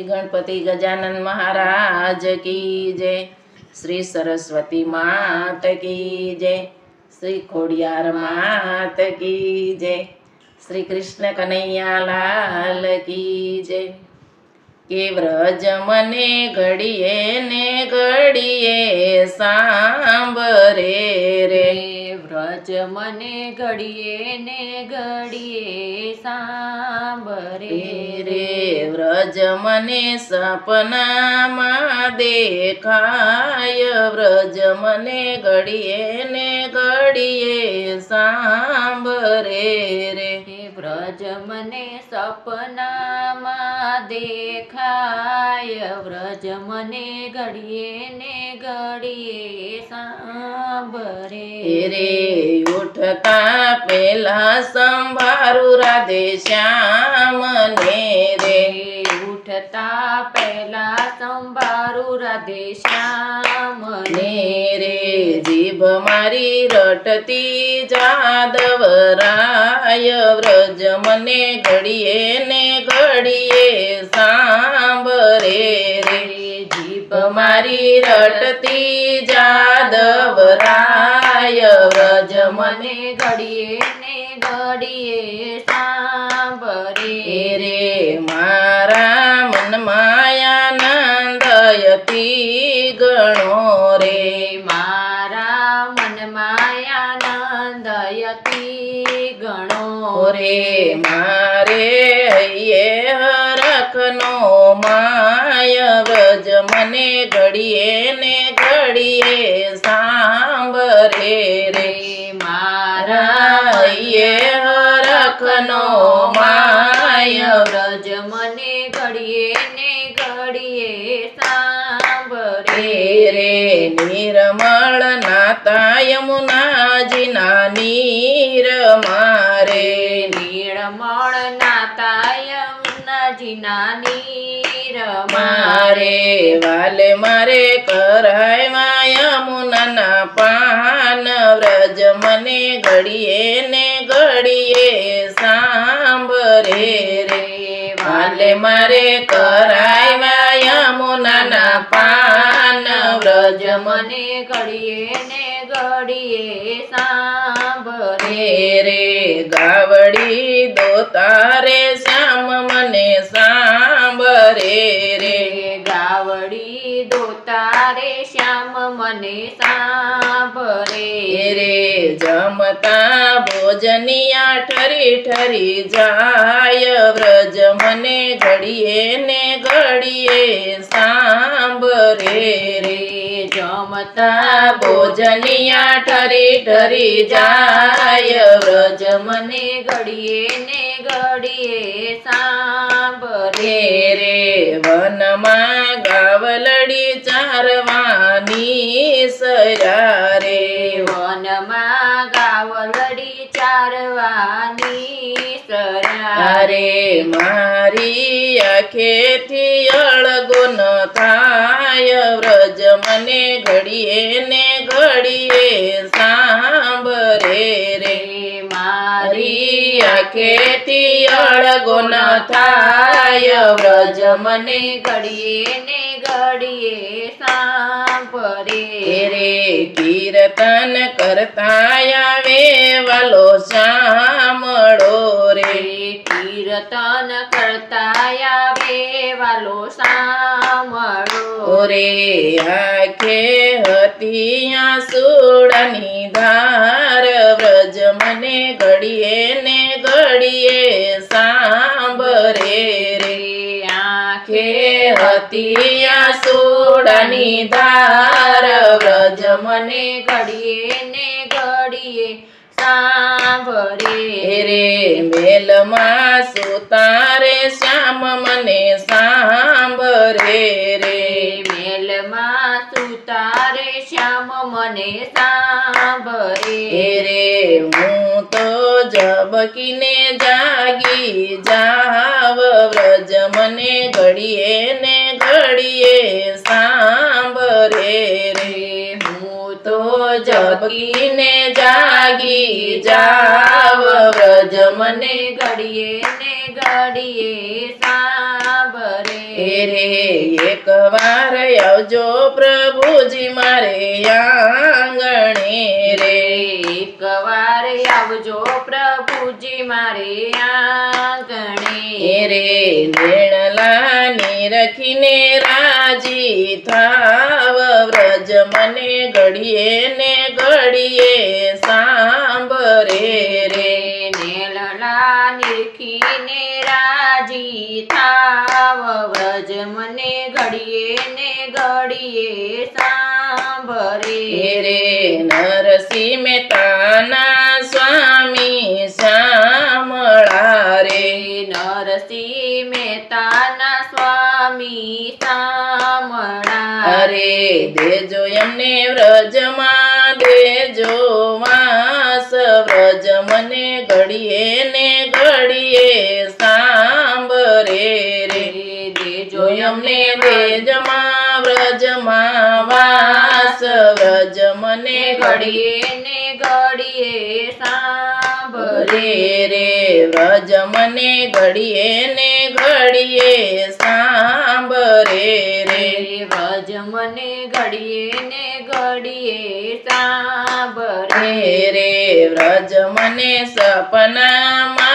શ્રી ગણપતિ ગજાનન મહારાજ કી જય. શ્રી સરસ્વતી માત કી જય. શ્રી ખોડિયાર માત કી જય. શ્રી કૃષ્ણ કનૈયા લાલ કી જય. કે વ્રજ મને ઘડીએ ને ઘડીએ સાંભરે રે. વ્રજ મને ઘડીએ ને ઘડીએ સાંભરે રે. વ્રજ મને સપનામાં દેખાય વ્રજ મને ઘડીએ ને ઘડીએ સાંભરે રે. વ્રજ મને સપનામાં દેખાય વ્રજ મને ઘડીએ ને ઘડીએ સાંભરે રે. ઉઠતા પેલા સંભારું રાધે શ્યામને રે. ઉઠતા પેલા સંભારું રાધે શ્યામ ને રે જીભ મારી રટતી જાદવ રાય વ્રજ મને ઘડીએ ને ઘડીએ સાંભરે રે. જીભ મારી રટતી જાદવ રાય વ્રજ મને ઘડીએ ને ઘડીએ સાંભરે રે. મારા મન આનંદયતી ગણો રે. મારા મન આનંદયતી ગણો રે. મારે હૈયે હરખનો માય વ્રજ મને ઘડીએ ને ઘડીએ સાંભરે રે મારા હરખનો માય. વ્રજ મને ઘડીએ ને ઘડીએ સાંભરે રે નિરમળ નાતા યમુનાજી ના નીર મારે. નિરમળ નાતા યમુનાજી ના નીર મારે વાલે મારે કરાય યમુનાના પાન વ્રજ મને ઘડીએ ને ઘડીએ સાંભરે રે. વાલે મારે કરાય યમુનાના પાન. વ્રજ મને ઘડીએ ને ઘડીએ સાંભરે રે. ગાવડી દો તારે ગાવડી દોતા રે શ્યામ મને સાંભરે રે જમતા ભોજનિયા ઠરી ઠરી જાય વ્રજ મને ઘડીએ ને ઘડીએ સાંભરે રે. જમતા ભોજનિયા ઠરી ઠરી જાય વ્રજ મને ઘડીએ ને ઘડીએ સાંભરે રે રે. વનમાં ગાવલડી ચારવાની સરા રે વનમાં ગાવલડી ચારવાની સરા અરે મારી આંખેથી અળગો ન થાય વ્રજ મને ઘડીએ ને ઘડીએ સાંભરે આંખેથી અળગો ન થાય વ્રજ મને ઘડીએ ને ઘડીએ સાંભરે રે કીર્તન કરતા આવે વાલો સાંભળો રે. કીર્તન કરતા આવે વાલો સાંભળો. રે આખે હતી સુડની ધાર વ્રજ મને ઘડીએ ને હતી સોડાની ધાર વ્રજ મને ઘડીએ ને ઘડીએ સાંભરે રે. મેલમાં સુતારે શ્યામ મને સાંભરે રે. મેલમાં સુતારે શ્યામ મને સાંભરે રે હું તો જબકીને જાગી જાવ વ્રજ મને ઘડીએ ને સાંભરે રે હું તો જબકીને જાગી જાવ વ્રજ મને ઘડીએ ને ઘડીએ સાંભરે રે એક વાર આવજો પ્રભુજી મારે આંગણે રે. એક વાર આવજો પ્રભુજી મારે આંગણે રે નેણલાની રખીને રાજી થાવ. વ્રજ મને ઘડીએ ને ઘડીએ સાંભરે નિરખીને રાજી થાવ વ્રજ મને ઘડીએ ને ઘડીએ સાંભરે રે નરસિંહ મહેતાના સ્વામી શ્યામળા રે. નરસિંહ મહેતાના સ્વામી સામળા રે દેજો એમને વ્રજમાં દેજો વાસ વ્રજ મને ઘડીએ ને એમને દેજમાં વ્રજમાં વાસ વ્રજ મને ઘડીએ ને ઘડીએ સાંભરે રે વ્રજ મને ઘડીએ ને ઘડીએ સાંભરે રે. વ્રજ મને ઘડીએ ને ઘડીએ સાંભરે રે રે વ્રજ મને સપનામાં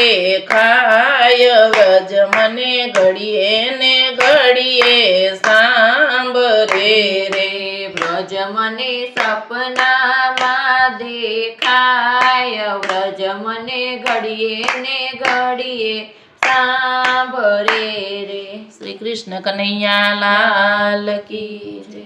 દેખાય વ્રજ મને ઘડીએ ને ઘડીએ સાંભરે રે. વ્રજ મને સપનામાં દેખાય વ્રજ મને ઘડીએ ને ઘડીએ સાંભરે રે. શ્રી કૃષ્ણ કનૈયા લાલ કી